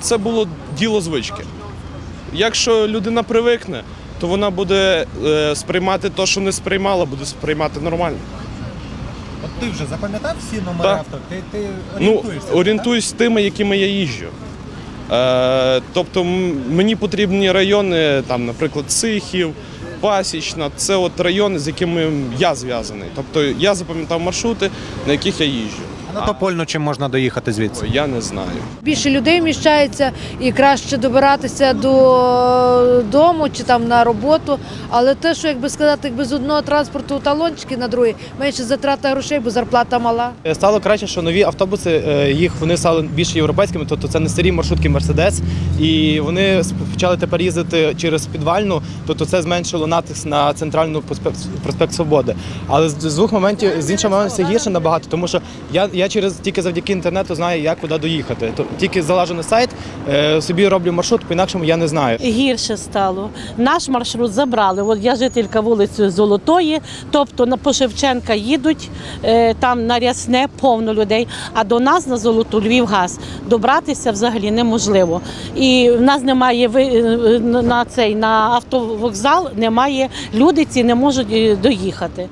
Це було діло звички. Якщо людина привикне, то вона буде е, сприймати те, що не сприймала, буде сприймати нормально. От ти вже запам'ятав всі номери Так. авто? Ти, ти Ну, орієнтуєшся? так? орієнтуюсь тими, якими я їжджу. Е, тобто мені потрібні райони, там, наприклад, Сихів, Пасічна. Це от райони, з якими я зв'язаний. Тобто я запам'ятав маршрути, на яких я їжджу. А на Топольну чим можна доїхати звідси? Я не знаю. більше людей вміщається і краще добиратися до дому чи там на роботу. Але те, що якби сказати, якби з одного транспорту талончики на другий, менше затрата грошей, бо зарплата мала. Е, Стало краще, що нові автобуси е, їх вони стали більш європейськими, тобто це не старі маршрутки Мерседес, і вони почали тепер їздити через підвальну, тобто це зменшило натиск на центральну проспект, проспект Свободи. Але з, двох моментів з іншого моменту це гірше набагато, тому що я, я через тільки завдяки інтернету знаю, як куди доїхати. Тільки залажу на сайт, е, собі роблю маршрут, по інакшому я не знаю. гірше стало. Наш маршрут забрали. От я жителька вулиці Золотої, тобто на по Шевченка їдуть, е, там на Рясне повно людей, а до нас на Золоту Львівгаз добратися взагалі неможливо. І в нас немає е, на цей на автовокзал, немає люди ці не можуть доїхати.